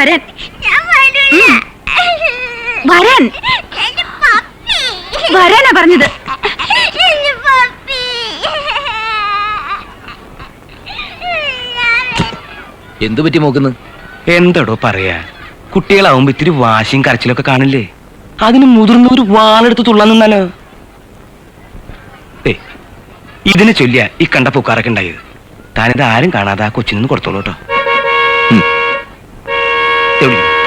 വരാൻ. വരാൻ. വരാനാ പറഞ്ഞത്. എന്തു പറ്റി നോക്കുന്നു എന്തടോ പറയാ? കുട്ടികളാവുമ്പോ ഇത്തിരി വാശിയും കരച്ചിലൊക്കെ കാണില്ലേ? അതിന് മുതിർന്ന ഒരു വാളെടുത്ത് തുള്ളാൻ നിന്നാലോ? ഏ ഇതിനെ ചൊല്ലിയ ഈ കണ്ട പൂക്കാരൊക്കെ ഉണ്ടായത്. താനിത് ആരും കാണാതെ ആ കൊച്ചിനൊന്ന് കൊടുത്തോളൂ കേട്ടോ. 有礼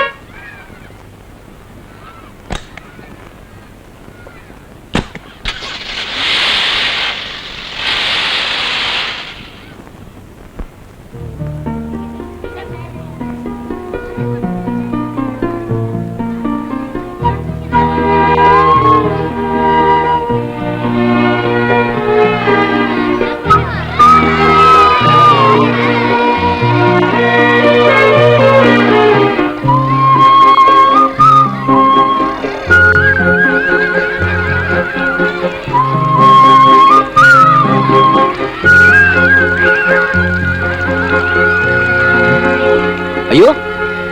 അയ്യോ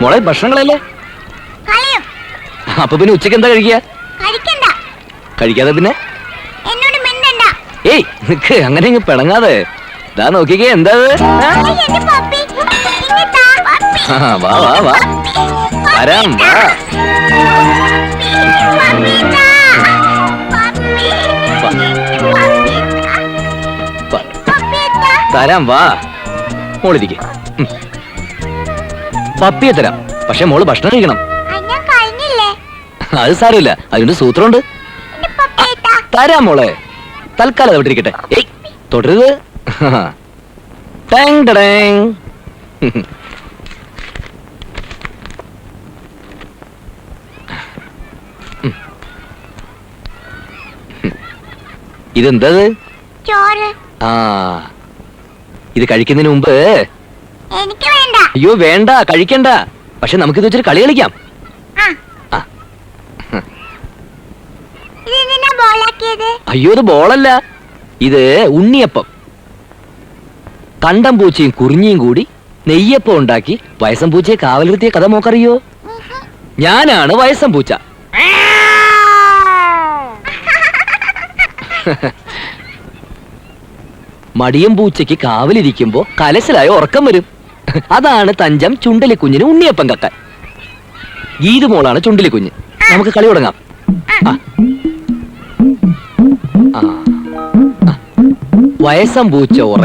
മോളെ ഭക്ഷണങ്ങളല്ലേ. അപ്പൊ പിന്നെ ഉച്ചയ്ക്ക് എന്താ കഴിക്കുക. കഴിക്കാതെ പിന്നെ. ഏയ് നിക്ക് അങ്ങനെ ഇങ്ങ് പിണങ്ങാതെ. ഇതാ നോക്കിക്കേ എന്താ വാ വാ വാ. വരാം വാ. തരാം വാ. മോളിരിക്കെ. പപ്പിയെ തരാം പക്ഷെ മോൾ ഭക്ഷണം കഴിക്കണം. അത് സാരമില്ല. അതിന്റെ സൂത്രമുണ്ട്. തരാം മോളെ. തൽക്കാലം ഏയ് തൊടരുത് ടാങ് ടടാങ്. ഇതെന്താ ഇത്? ആ ഇത് കഴിക്കുന്നതിന് മുമ്പ് എനിക്ക് അയ്യോ വേണ്ട കഴിക്കണ്ട. പക്ഷെ നമുക്കിത് വെച്ചിട്ട് കളി കളിക്കാം. ഇത് അയ്യോ ഇത് ബോളല്ല. ഇത് ഉണ്ണിയപ്പം. കണ്ടം പൂച്ചയും കുറിഞ്ഞിയും കൂടി നെയ്യപ്പം ഉണ്ടാക്കി വയസ്സം പൂച്ചയെ കാവലിർത്തിയ കഥ മോക്കറിയോ? ഞാനാണ് വയസ്സം പൂച്ച. മടിയം പൂച്ചയ്ക്ക് കാവലിരിക്കുമ്പോ കലശലായ ഉറക്കം വരും. അതാണ് തഞ്ചം ചുണ്ടലിക്കുഞ്ഞിന് ഉണ്ണിയപ്പം കക്കാൻ ഗീതു മോളാണ് ചുണ്ടലിക്കുഞ്ഞ് നമുക്ക് കളി തുടങ്ങാം. വയസ്സം പൂച്ച ഉറ